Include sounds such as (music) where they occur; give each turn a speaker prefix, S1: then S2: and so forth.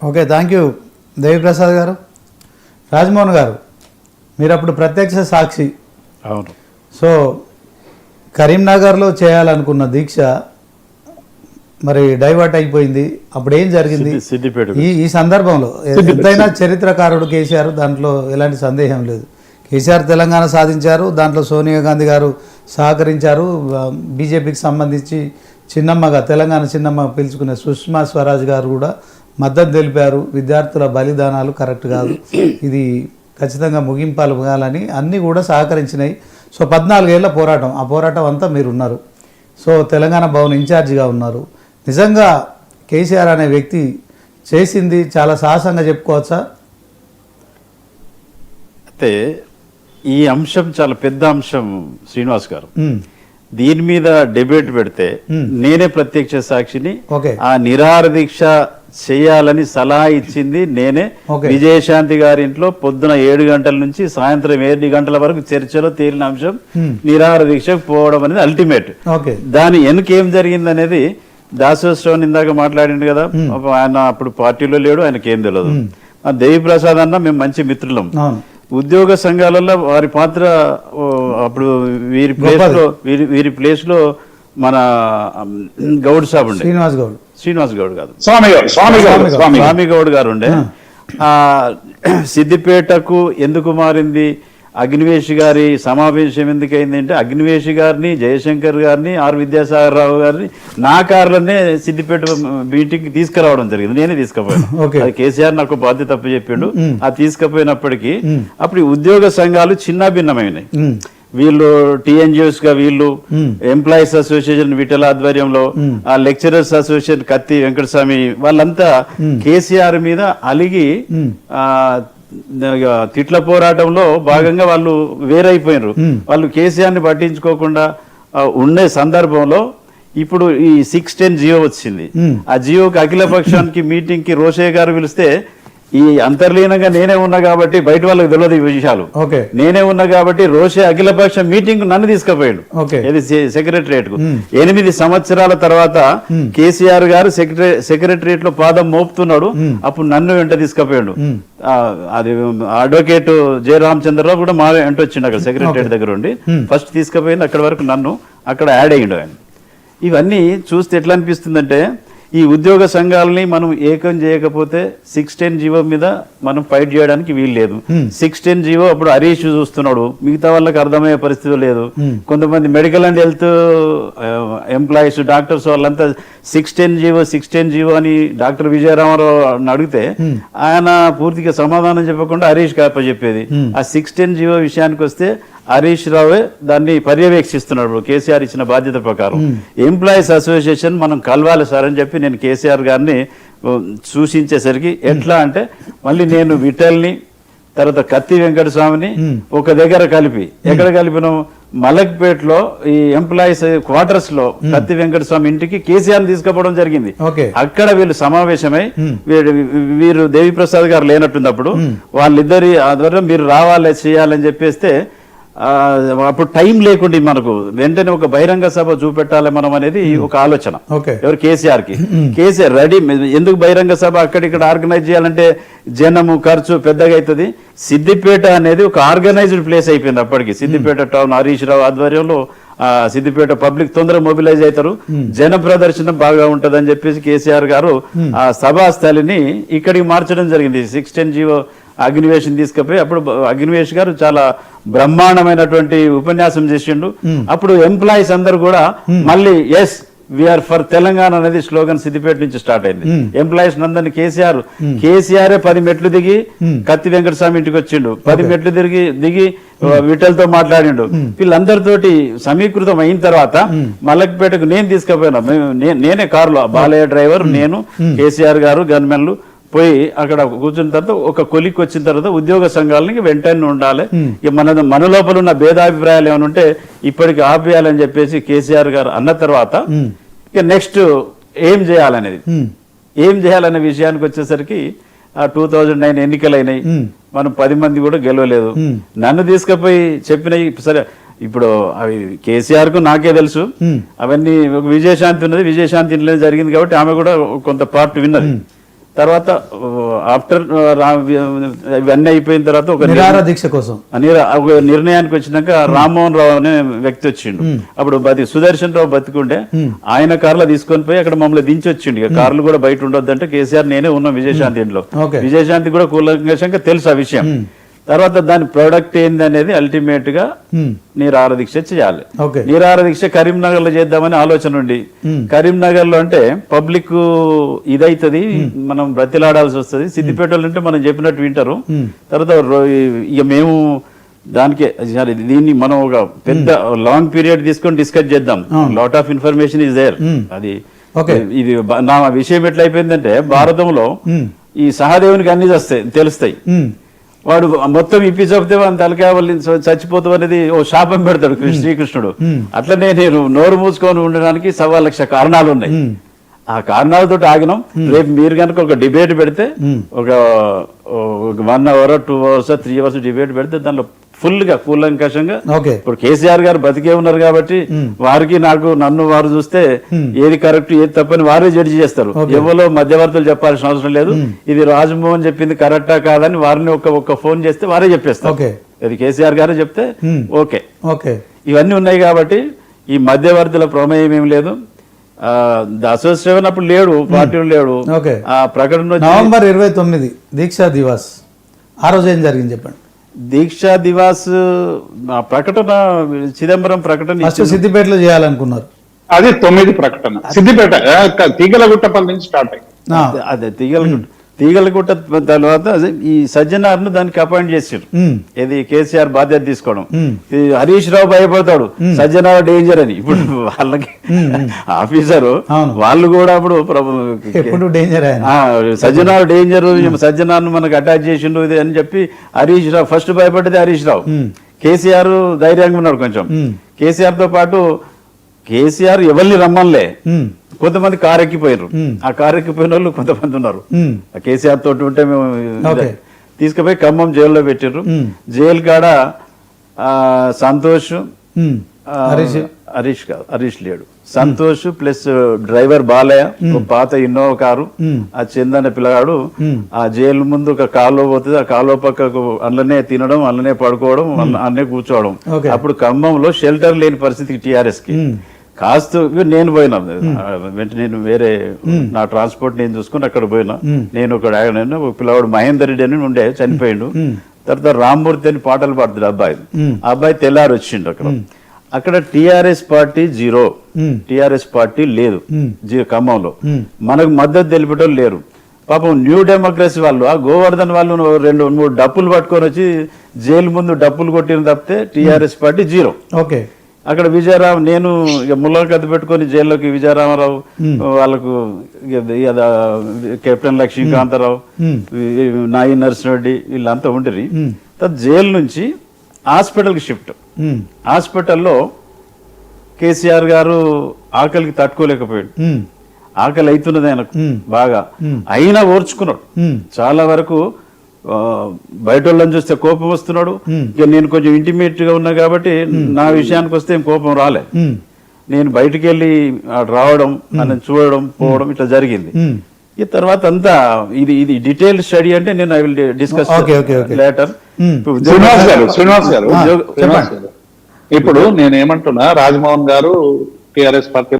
S1: Okay thank you Devi Prasad గారు రాజమోహన్ గారు మీరు అప్పుడు ప్రత్యక్ష సాక్షి.
S2: అవును.
S1: సో కరీంనగర్లో చేయాలనుకున్న దీక్ష మరి డైవర్ట్ అయిపోయింది. అప్పుడు ఏం జరిగింది ఈ ఈ సందర్భంలో ఎంతైనా చరిత్రకారుడు కేసీఆర్ దాంట్లో ఎలాంటి సందేహం లేదు. కేసీఆర్ తెలంగాణ సాధించారు దాంట్లో సోనియా గాంధీ గారు సహకరించారు బీజేపీకి సంబంధించి చిన్నమ్మగా తెలంగాణ చిన్నమ్మ పిలుచుకునే సుష్మా స్వరాజ్ గారు కూడా మద్దతు తెలిపారు. విద్యార్థుల బలిదానాలు కరెక్ట్ కాదు. ఇది ఖచ్చితంగా ముగింపాలు కావాలని అన్నీ కూడా సహకరించినాయి. సో పద్నాలుగేళ్ళ పోరాటం. ఆ పోరాటం అంతా మీరు ఉన్నారు సో తెలంగాణ భవన్ ఇన్ఛార్జిగా ఉన్నారు. నిజంగా కేసీఆర్ అనే వ్యక్తి చేసింది చాలా సాహసంగా చెప్పుకోవచ్చా?
S2: అయితే ఈ అంశం చాలా పెద్ద అంశం శ్రీనివాస్ గారు. దీని మీద డిబేట్ పెడితే నేనే ప్రత్యక్ష సాక్షిని.
S1: ఓకే.
S2: ఆ నిరాహార దీక్ష చేయాలని సలహా ఇచ్చింది నేనే. విజయశాంతి గారి ఇంట్లో పొద్దున ఏడు గంటల నుంచి సాయంత్రం ఏడు గంటల వరకు చర్చలో తేలిన అంశం. నిరాహార దీక్షకు పోవడం అనేది అల్టిమేట్. దాని వెనుక ఏం జరిగింది అనేది దాసోత్సవం ఇందాక మాట్లాడిండు కదా. ఆయన అప్పుడు పార్టీలో లేడు ఆయనకి ఏం తెలియదు ఆ దేవి ప్రసాద్ అన్న మేము మంచి మిత్రులం. ఉద్యోగ సంఘాలలో వారి పాత్ర అప్పుడు వీరి ప్లేస్లో వీరి వీరి ప్లేస్లో మన గౌడ్ సాబ్ ఉండే.
S1: శ్రీనివాస్ గౌడ్.
S2: శ్రీనివాస్ గౌడ్ కాదు.
S3: స్వామి గారు స్వామి గారు స్వామి
S2: గౌడ్. గారు ఉండే. ఆ. సిద్దిపేటకు ఎందుకు మారింది? అగ్నివేష్ గారి సమావేశం ఎందుకు అయిందంటే అగ్నివేష్ గారిని జయశంకర్ గారిని ఆర్ విద్యాసాగర్ రావు గారిని నా కార్లనే సిద్దిపేట మీటింగ్ తీసుకురావడం జరిగింది. నేనే తీసుకుపోయాను. (laughs)
S1: ఓకే.
S2: అది కేసీఆర్ నాకు బాధ్యత తప్పు చెప్పిండు ఆ తీసుకుపోయినప్పటికీ అప్పుడు ఈ ఉద్యోగ సంఘాలు చిన్న భిన్నమైనాయి. వీళ్ళు టీఎన్జిఓస్గా వీళ్ళు ఎంప్లాయీస్ అసోసియేషన్ విఠల ఆధ్వర్యంలో ఆ లెక్చరర్స్ అసోసియేషన్ కత్తి వెంకటస్వామి వాళ్ళంతా కేసీఆర్ మీద అలిగి ఆ ఇక తిట్ల పోరాటంలో భాగంగా వాళ్ళు వేరైపోయినారు. వాళ్ళు కేసీఆర్ని పట్టించుకోకుండా ఆ, ఉండే సందర్భంలో ఇప్పుడు ఈ సిక్స్ టెన్ జియో వచ్చింది. ఆ జియోకి అఖిల పక్షానికి మీటింగ్కి రోషయ్య గారు పిలిస్తే ఈ అంతర్లీనంగా నేనే ఉన్నా కాబట్టి బయట వాళ్ళకి తెలియదు ఈ విషయాలు.
S1: ఓకే.
S2: నేనే ఉన్నా కాబట్టి రోషే అఖిలపక్ష మీటింగ్ నన్ను తీసుకుపోయాడు. ఇది సెక్రటరియట్కు ఎనిమిది సంవత్సరాల తర్వాత కేసీఆర్ గారు సెక్రటరీ సెక్రటరియట్లో పాదం మోపుతున్నాడు. అప్పుడు నన్ను వెంట తీసుకుపోయాడు. అది అడ్వకేట్ జె రామచంద్రరావు కూడా మా వెంట వచ్చిండు అక్కడ సెక్రటరియట్ దగ్గర ఉండి. ఫస్ట్ తీసుకుపోయింది. అక్కడ వరకు నన్ను అక్కడ యాడ్ అయ్యిండు ఆయన. ఇవన్నీ చూస్తే ఎట్లా అనిపిస్తుందంటే ఈ ఉద్యోగ సంఘాలని మనం ఏకం చేయకపోతే సిక్స్ టెన్ జీవో మీద మనం ఫైట్ చేయడానికి వీలు లేదు. సిక్స్ టెన్ జీవో అప్పుడు హరీష్ చూస్తున్నాడు. మిగతా వాళ్ళకి అర్థమయ్యే పరిస్థితి లేదు. కొంతమంది medical and health employees doctors వాళ్ళంతా six ten GO six ten GO అని డాక్టర్ విజయరామారావు అడిగితే ఆయన పూర్తిగా సమాధానం చెప్పకుండా హరీష్ కాప చెప్పేది. ఆ సిక్స్ టెన్ జీవో విషయానికి వస్తే హరీష్ రావే దాన్ని పర్యవేక్షిస్తున్నాడు ఇప్పుడు కేసీఆర్ ఇచ్చిన బాధ్యత ప్రకారం. ఎంప్లాయీస్ అసోసియేషన్ మనం కలవాలి సార్ అని చెప్పి నేను కేసీఆర్ గారిని సూచించేసరికి ఎట్లా అంటే మళ్ళీ నేను విఠల్ని తర్వాత కత్తి వెంకట స్వామిని ఒక దగ్గర కలిపి. ఎక్కడ కలిపినాం? మలక్పేటలో ఈ ఎంప్లాయీస్ క్వార్టర్స్లో కత్తి వెంకట స్వామి ఇంటికి కేసీఆర్ తీసుకుపోవడం జరిగింది. అక్కడ వీళ్ళు సమావేశమై వీరు దేవిప్రసాద్ గారు లేనట్టుంది అప్పుడు. వాళ్ళిద్దరి ఆధ్వర్యం మీరు రావాలి చేయాలని చెప్పేస్తే అప్పుడు టైం లేకుండా మనకు వెంటనే ఒక బహిరంగ సభ చూపెట్టాలి మనం అనేది ఒక ఆలోచన. ఎవరు కేసీఆర్కి కేసీఆర్ రెడీ. ఎందుకు బహిరంగ సభ అక్కడిక్కడ ఆర్గనైజ్ చేయాలంటే జనము ఖర్చు పెద్దగా అవుతుంది. సిద్దిపేట అనేది ఒక ఆర్గనైజ్డ్ ప్లేస్ అయిపోయింది అప్పటికి. సిద్దిపేట టౌన్ హరీష్ రావు ఆధ్వర్యంలో ఆ సిద్దిపేట పబ్లిక్ తొందరగా మొబిలైజ్ అవుతారు. జన ప్రదర్శన బాగా ఉంటదని చెప్పేసి కేసీఆర్ గారు ఆ సభా స్థలిని ఇక్కడికి మార్చడం జరిగింది. సిక్స్ టెన్ జీవో అగ్నివేశం తీసుకుపోయి అప్పుడు అగ్నివేష్ గారు చాలా బ్రహ్మాండమైనటువంటి ఉపన్యాసం చేసిండు. అప్పుడు ఎంప్లాయీస్ అందరు కూడా మళ్ళీ ఎస్ విఆర్ ఫర్ తెలంగాణ అనేది స్లోగన్ సిద్దిపేట నుంచి స్టార్ట్ అయింది. ఎంప్లాయీస్ నందని కేసీఆర్ కేసీఆర్ పది మెట్లు దిగి కత్తి వెంకటస్వామి ఇంటికి వచ్చిండు. పది మెట్లు తిరిగి దిగి విఠల్తో మాట్లాడిండు. వీళ్ళందరితోటి సమీకృతం అయిన తర్వాత మల్లక్పేటకు నేను తీసుకుపోయినా. నేనే కారులో బాలయ్య డ్రైవర్ నేను కేసీఆర్ గారు గన్మెన్లు పోయి అక్కడ కూర్చున్న తర్వాత ఒక కొలిక్ వచ్చిన తర్వాత ఉద్యోగ సంఘాలని వెంటనే ఉండాలి. ఇక మన మన లోపల ఉన్న భేదాభిప్రాయాలు ఏమైనా ఉంటే ఇప్పటికి ఆపేయాలని చెప్పేసి కేసీఆర్ గారు అన్న తర్వాత ఇక నెక్స్ట్ ఏం చేయాలనేది. ఏం చేయాలనే విషయానికి వచ్చేసరికి ఆ టూ థౌజండ్ నైన్ ఎన్నికలైనాయి. మనం పది మంది కూడా గెలవలేదు. నన్ను తీసుకుపోయి చెప్పిన సరే ఇప్పుడు అవి కేసీఆర్కు నాకే తెలుసు. అవన్నీ విజయశాంతి ఉన్నది. విజయశాంతి ఇంట్లో జరిగింది కాబట్టి ఆమె కూడా కొంత పార్ట్ విన్నది. తర్వాత ఆఫ్టర్ ఇవన్నీ అయిపోయిన తర్వాత ఒక
S1: దీక్ష కోసం.
S2: ఒక నిర్ణయానికి వచ్చినాక రామ్మోహన్ రావు అనే వ్యక్తి వచ్చిండు. అప్పుడు బతి సుదర్శన్ రావు బతికుండే ఆయన కార్లో తీసుకొని పోయి అక్కడ మమ్మల్ని దించి వచ్చిండు ఇక కార్లు కూడా బయట ఉండొద్దు అంటే కేసీఆర్ నేనే ఉన్నాం విజయశాంతి ఇంట్లో. విజయశాంతి కూడా కూలంకషంగా తెలుసు ఆ విషయం. తర్వాత దాని ప్రోడక్ట్ ఏంది అనేది అల్టిమేట్గా
S1: ఉమ్.
S2: నిరాహార దీక్ష చేయాలి.
S1: ఓకే.
S2: నిరాహార దీక్ష కరీంనగర్లో చేద్దామని ఆలోచన ఉండి కరీంనగర్లో అంటే పబ్లిక్ ఇదైతది మనం బ్రతిలాడాల్సి వస్తుంది. సిద్దిపేటలో అంటే మనం చెప్పినట్టు వింటారు. తర్వాత ఇక మేము దానికి సరే, దీన్ని మనం ఒక పెద్ద లాంగ్ పీరియడ్ తీసుకొని డిస్కస్ చేద్దాం. Lot of information is there అది
S1: ఓకే.
S2: ఇది నా విషయం ఎట్లయిపోయిందంటే భారతంలో ఈ సహదేవునికి అన్ని వస్తాయి తెలుస్తాయి. వాడు మొత్తం ఇప్పి చెప్తే వాని తలకాయ వాళ్ళు చచ్చిపోతావు అనేది ఓ శాపం పెడతాడు కృష్ణ- శ్రీకృష్ణుడు. అట్లనే నేను నోరు మూసుకొని ఉండడానికి సవా లక్ష కారణాలు ఉన్నాయి. ఆ కారణాలతో ఆగినాం. రేపు మీరు కనుక ఒక డిబేట్ పెడితే ఒక one hour two hours three hours debate పెడితే దానిలో ఫుల్గా కూలంకషంగా ఇప్పుడు కేసీఆర్ గారు బతికే ఉన్నారు కాబట్టి వారికి నాకు నన్ను వారు చూస్తే ఏది కరెక్ట్ ఏది తప్పని వారే జడ్జి చేస్తారు. ఎవరో మధ్యవర్తులు చెప్పాల్సిన అవసరం లేదు. ఇది రాజమోహన్ చెప్పింది కరెక్టా కాదని వారిని ఒక ఒక ఫోన్ చేస్తే వారే చెప్పేస్తారు. ఇది కేసీఆర్ గారే చెప్తే ఓకే.
S1: ఓకే.
S2: ఇవన్నీ ఉన్నాయి కాబట్టి ఈ మధ్యవర్తుల ప్రమేయం ఏం లేదు. అసోసియేషన్ అప్పుడు లేడు పార్టీలు లేడు. ఆ ప్రకటన
S1: నవంబర్ ఇరవై తొమ్మిది దీక్షా దివాస్. ఆ రోజు ఏం జరిగింది చెప్పండి?
S2: దీక్షా దివాస్ ఆ ప్రకటన చిదంబరం ప్రకటన
S1: సిద్దిపేటలో చేయాలనుకున్నారు.
S3: అది తొమ్మిది ప్రకటన. సిద్దిపేట తీగలగుట్టపల్లి నుంచి స్టార్ట్
S2: అదే- అదే తీగలగుట్ట. తీగలగుట్ట తర్వాత ఈ సజ్జనార్ను దానికి అపాయింట్
S1: ఉమ్,
S2: ఇది కేసీఆర్ బాధ్యత తీసుకోవడం. హరీష్ రావు భయపడతాడు. సజ్జనార్ డేంజర్ అని. ఇప్పుడు వాళ్ళకి ఆఫీసరు. వాళ్ళు కూడా అప్పుడు
S1: డేంజర్
S2: సజ్జనార్ డేంజర్ సజ్జనార్ను మనకు అటాచ్ చేసిండు ఇది అని చెప్పి హరీష్ రావు ఫస్ట్ భయపడ్డది హరీష్ రావు. కేసీఆర్ ధైర్యంగా ఉన్నాడు కొంచెం. కేసీఆర్తో పాటు కేసీఆర్ ఎవరిని రమ్మన్లే. కొంతమంది కారు ఎక్కిపోయారు ఆ కారు ఎక్కిపోయిన వాళ్ళు కొంతమంది ఉన్నారు. కేసీఆర్ తోటి ఉంటే మేము. తీసుకుపోయి ఖమ్మం జైల్లో పెట్టారు. జైలు కాడ ఆ, సంతోష్
S1: హరీష్.
S2: హరీష్ కాదు హరీష్ లేడు. సంతోష్ ప్లస్ డ్రైవర్ బాలయ్య పాత ఇన్నోవా కారు. ఆ చందన పిల్లగాడు ఆ జైలు ముందు ఒక కాలువ పోతుంది ఆ కాలువ పక్కకు అందులోనే తినడం అందులోనే పడుకోవడం అన్న- కూర్చోవడం. అప్పుడు ఖమ్మంలో షెల్టర్ లేని పరిస్థితి టిఆర్ఎస్కి కాస్త నేను పోయినా. వెంటనే నేను వేరే నా ట్రాన్స్పోర్ట్ నేను చూసుకుని అక్కడ పోయినా. నేను ఒక ఒక పిల్లవాడు మహేందర్ రెడ్డి అని ఉండే చనిపోయిండు. తర్వాత రామ్మూర్తి అని పాటలు పాడుతాడు అబ్బాయి. ఆ అబ్బాయి తెల్లారి వచ్చిండు అక్కడ. అక్కడ TRS party zero. TRS party లేదు. ఖమ్మంలో. మనకు మద్దతు తెలిపేటోళ్ళు లేరు. పాపం న్యూ డెమోక్రసీ వాళ్ళు ఆ గోవర్ధన్ వాళ్ళు రెండు మూడు డప్పులు పట్టుకొని వచ్చి జైలు ముందు డప్పులు కొట్టిన తప్పితే టిఆర్ఎస్ పార్టీ జీరో.
S1: ఓకే.
S2: అక్కడ విజయరావు నేను ఇక ముళ్ళకత్తి పెట్టుకొని జైల్లోకి విజయరామారావు వాళ్ళకు కెప్టెన్ లక్ష్మీకాంతారావు నాయి నర్సిరెడ్డి వీళ్ళంతా ఉండిరి. తర్వాత జైలు నుంచి హాస్పిటల్కి షిఫ్ట్. హాస్పిటల్లో కేసీఆర్ గారు ఆకలికి తట్టుకోలేకపోయాడు. ఆకలి అవుతున్నది ఆయనకు బాగా. అయినా ఓర్చుకున్నాడు. చాలా వరకు బయట వాళ్ళని చూస్తే కోపం వస్తున్నాడు. ఇక నేను కొంచెం ఇంటిమేట్గా ఉన్నా కాబట్టి నా విషయానికి వస్తే ఏం కోపం రాలే. నేను బయటికి వెళ్ళి రావడం నన్ను చూడడం పోవడం ఇట్లా జరిగింది. ఈ తర్వాత అంతా ఇది ఇది డీటెయిల్ స్టడీ అంటే నేను I will discuss. Later.
S3: Srinivas garu Srinivas garu
S1: ఆ,
S3: శ్రీనివాస్ గారు. ఇప్పుడు నేను ఏమంటున్నా రాజమోహన్ గారు టిఆర్ఎస్ పార్టీ